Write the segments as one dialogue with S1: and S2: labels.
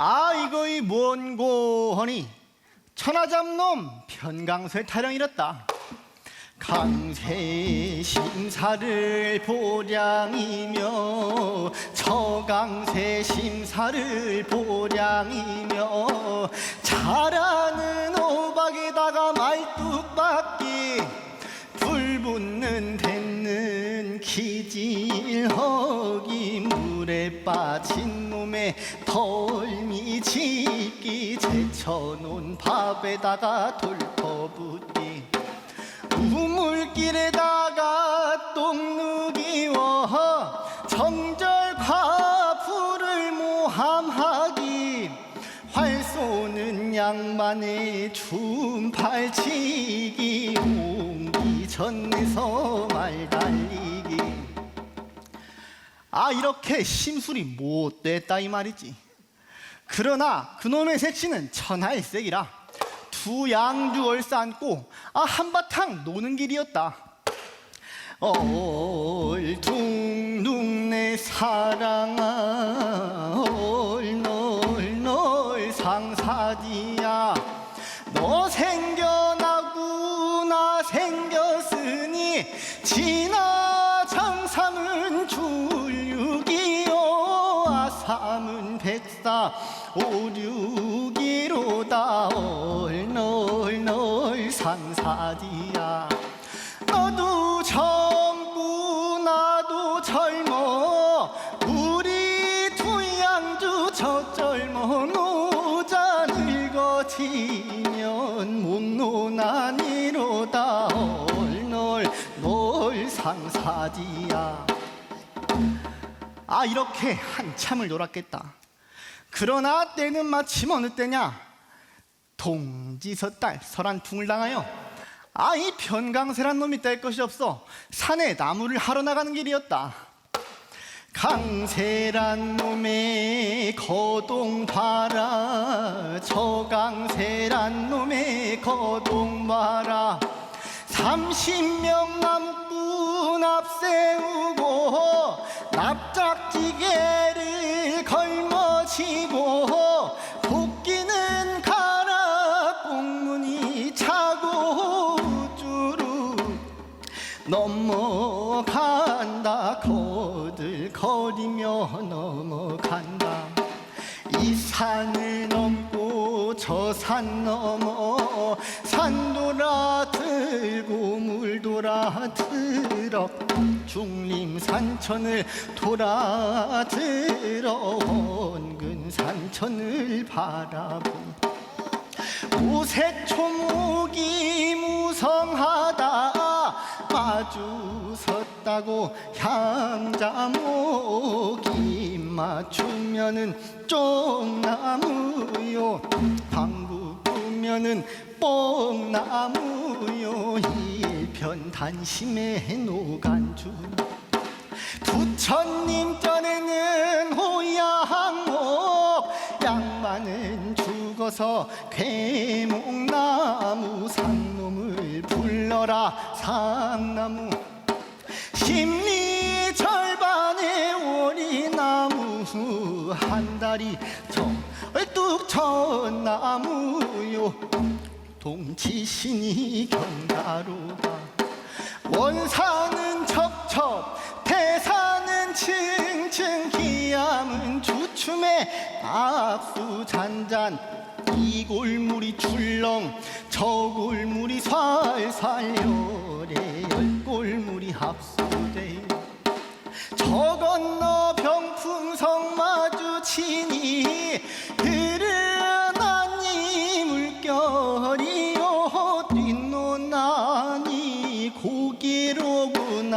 S1: 아 이거이 뭔고 하니? 천하잡놈 편강쇠 타령 이랬다. 강세 심사를 보량이며 저강세 심사를 보량이며 잘하는 오박에다가 말뚝박기 불붙는 뱉는 기질허기 물에 빠진 놈의 덜미 짚기 제쳐놓은 밥에다가 돌퍼붓기. 우물길에다가 똥누기워 정절과 불을 모함하기. 활 쏘는 양반의 춤팔치기. 옹기 전에서 말 달리기 아 이렇게 심술이 못됐다 이 말이지. 그러나 그놈의 색시는 천하일색이라. 두 양주얼 쌓고 아 한바탕 노는 길이었다. 얼둥둥 내 사랑아 얼널널 상사지야. 너 생겨나고 나 생겼으니 지나 삼은 백사 오륙이로다 얼널널 상사지야. 너도 젊고 나도 젊어. 우리 두 양주 저 젊어. 노자 늙어지면 못 노나니로다 얼널 널 상사지야 아 이렇게 한참을 놀았겠다. 그러나 때는 마침 어느 때냐? 동지서 딸 설한풍을 당하여 아이 편강세란 놈이 뗄 것이 없어 산에 나무를 하러 나가는 길이었다. 강세란 놈의 거동 봐라. 저 강세란 놈의 거동 봐라. 삼십 명 남꾼 앞세우고 납작 넘어간다. 거들거리며 넘어간다. 이 산을 넘고 저 산 넘어 산 돌아 들고 물 돌아 들어 중림 산천을 돌아 들어 원근 산천을 바라본 오색 주 섰다고 향자목이 맞추면은 쫑나무요. 방구 꾸면은 뽕나무요. 일편 단심의 노간주. 부처님 전에는 호양목 양반은 죽어서 괴목나무 상놈을 불러라 상나무. 심리 절반의 오리나무 한 다리 절뚝 천나무요. 동치신이 경가로가 원사는 척척 태사는 층층 기암은 주춤에 악수 잔잔 이 골물이 출렁 저 골물이 살살 열에 열 골물이 합수돼 저 건너 병풍성 마주치니 드러나니 물결이요 뒷노나니? 고기로구나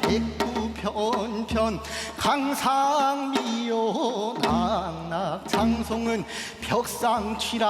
S1: 백두 편편 강상미요 낙낙 장송은 벽상취라